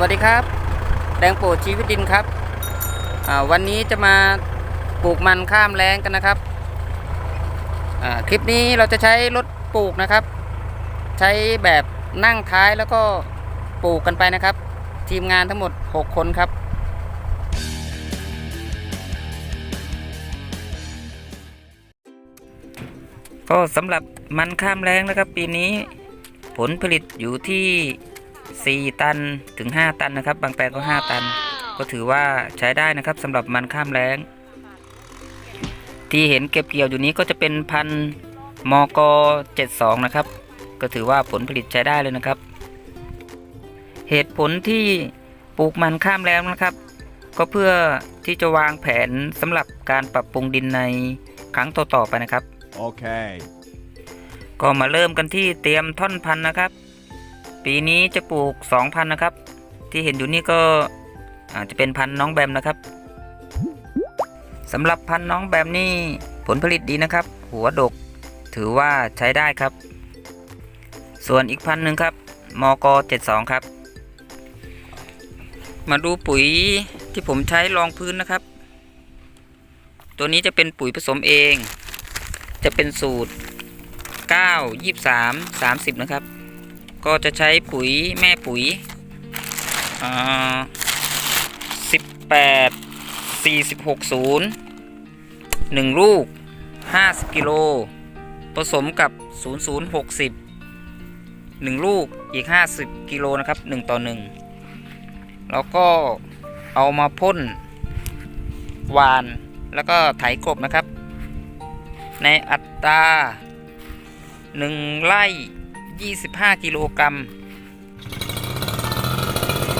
วัสดีครับ แดงโปรดชีวิตดินครับ วันนี้จะมาปลูกมันข้ามแรงกันนะครับ คลิปนี้เราจะใช้รถปลูกนะครับ ใช้แบบนั่งท้ายแล้วก็ปลูกกันไปนะครับ ทีมงานทั้งหมด 6 คนครับก็สำหรับมันข้ามแรงนะครับ ปีนี้ผลผลิตอยู่ที่ 4 ตันถึง 5 ตันนะครับ บางแปลงก็ 5 ตัน ก็ถือว่าใช้ได้นะครับสำหรับมันข้ามแรงที่เห็นเก็บเกี่ยวอยู่นี้ก็จะเป็นพันธุ์มก72 นะครับ ก็ถือว่าผลผลิตใช้ได้เลยนะครับ เหตุผลที่ปลูกมันข้ามแรงนะครับ ก็เพื่อที่จะวางแผนสำหรับการปรับปรุงดินในครั้งต่อๆไปนะครับ Okay. ก็มาเริ่มกันที่เตรียมท่อนพันธุ์นะครับ ปีนี้จะปลูก2พันนะครับ ที่เห็นอยู่นี่ก็อาจจะเป็นพันน้องแบมนะครับสำหรับพันน้องแบมนี่ผลผลิตดีนะครับ หัวดกถือว่าใช้ได้ครับ ส่วนอีกพันหนึ่งครับมก72 ครับ มาดูปุ๋ยที่ผมใช้รองพื้นนะครับ ตัวนี้จะเป็นปุ๋ยผสมเอง จะเป็นสูตร 9 23 30 นะครับ ก็จะใช้ปุ๋ยแม่ปุ๋ยอ่า18 460 1ลูก50กิโล ผสมกับ0060 1ลูกอีก50กิโลนะครับ1ต่อ1แล้วก็เอามาพ่นหวานแล้วก็ไถกบนะครับ ในอัตรา1ไร่ 25 กิโลกรัม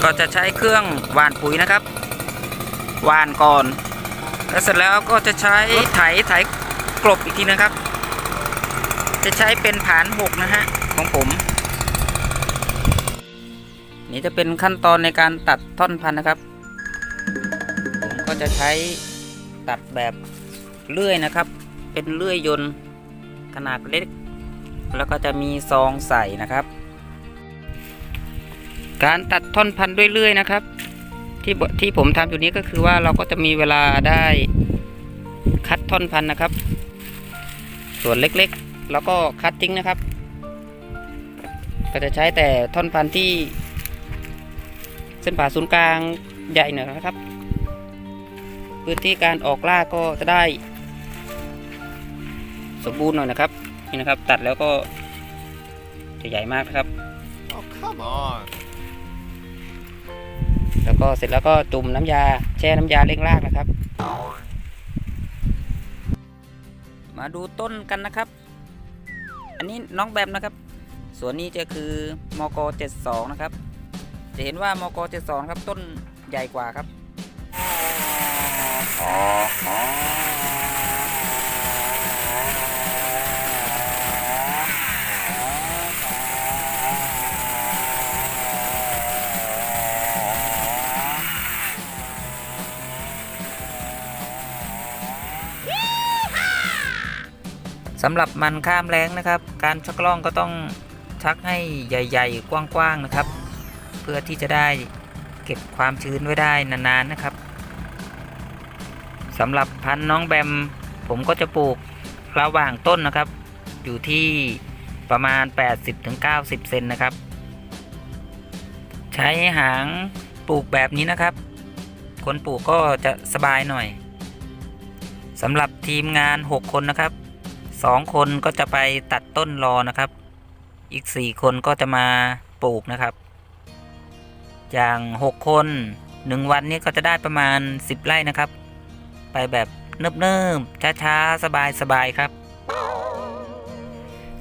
ก็จะใช้เครื่องหว่านปุ๋ยนะครับ หว่านก่อน แล้วเสร็จแล้วก็จะใช้ไถไถกลบอีกทีนะครับ จะใช้เป็นผานหกนะฮะของผม นี่จะเป็นขั้นตอนในการตัดท่อนพันธุ์นะครับ ผมก็จะใช้ตัดแบบเลื่อยนะครับ เป็นเลื่อยยนต์ขนาดเล็ก แล้วก็จะมีซองใส่นะครับ การตัดท่อนพันธุ์ด้วยเลื่อยนะครับ ที่ที่ผมทำอยู่นี้ก็คือว่าเราก็จะมีเวลาได้คัดท่อนพันธุ์นะครับ ส่วนเล็กๆแล้วก็คัดทิ้งนะครับ ก็จะใช้แต่ท่อนพันธุ์ที่ เส้นผ่าศูนย์กลางใหญ่หน่อยนะครับพื้นที่การออกล่าก็จะได้ สมบูรณ์หน่อยนะครับ นี่นะครับ ตัดแล้วก็จะใหญ่มากนะครับ Oh, come on. แล้วก็เสร็จแล้วก็จุ่มน้ำยาแช่น้ำยาเร่งรากนะครับ มาดูต้นกันนะครับ อันนี้น้องแบมนะครับ ส่วนนี้จะคือมก72นะครับ จะเห็นว่ามก72ครับต้นใหญ่กว่าครับำหรับมันข้ามแรงนะครับ การชักล่องก็ต้องชักให้ใหญ่ ๆ กว้างๆนะครับ เพื่อที่จะได้เก็บความชื้นไว้ได้นานๆนะครับสำหรับพันธุ์น้องแบม ผมก็จะปลูกระหว่างต้นนะครับ อยู่ที่ประมาณ 80-90 เซนนะครับ ใช้หางปลูกแบบนี้นะครับ คนปลูกก็จะสบายหน่อยสำหรับทีมงาน 6 คนนะครับ สองคนก็จะไปตัดต้นรอนะครับ อีกสี่คนก็จะมาปลูกนะครับ อย่างหกคนหนึ่งวันนี้ก็จะได้ประมาณสิบไร่นะครับ ไปแบบเนิบๆช้าๆ สบายๆครับ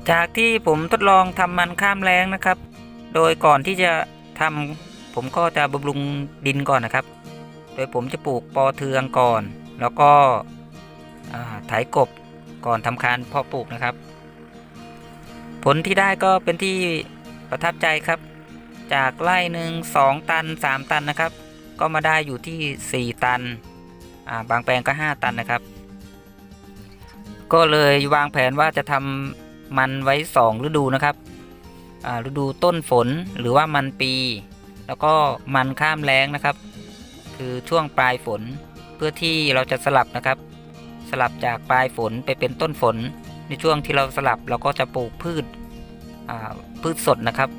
จากที่ผมทดลองทำมันข้ามแรงนะครับ โดยก่อนที่จะทำผมก็จะบำรุงดินก่อนนะครับ โดยผมจะปลูกปอเทืองก่อน แล้วก็อ่าไถกบ ก่อนทำการเพาะปลูกนะครับ ผลที่ได้ก็เป็นที่ประทับใจครับ จากไร่หนึ่งสองตันสามตันนะครับ ก็มาได้อยู่ที่สี่ตันาบางแปลงก็ห้าตันนะครับ ก็เลยวางแผนว่าจะทำมันไว้สองฤดูนะครับฤดูต้นฝนหรือว่ามันปี แล้วก็มันข้ามแล้งนะครับ คือช่วงปลายฝนเพื่อที่เราจะสลับนะครับ สลับจากปลายฝนไปเป็นต้นฝน ในช่วงที่เราสลับเราก็จะปลูกพืชพืชสดนะครับ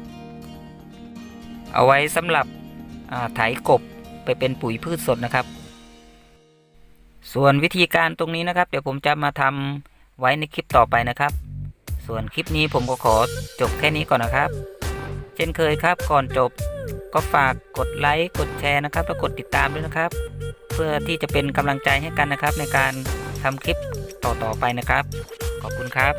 เอาไว้สำหรับอ่าไถกบไปเป็นปุ๋ยพืชสดนะครับ ส่วนวิธีการตรงนี้นะครับ เดี๋ยวผมจะมาทำไว้ในคลิปต่อไปนะครับ ส่วนคลิปนี้ผมก็ขอจบแค่นี้ก่อนนะครับ เช่นเคยครับก่อนจบก็ฝากกดไลค์กดแชร์นะครับ และกดติดตามด้วยนะครับ เพื่อที่จะเป็นกำลังใจให้กันนะครับในการ ทำคลิปต่อๆไปนะครับ ขอบคุณครับ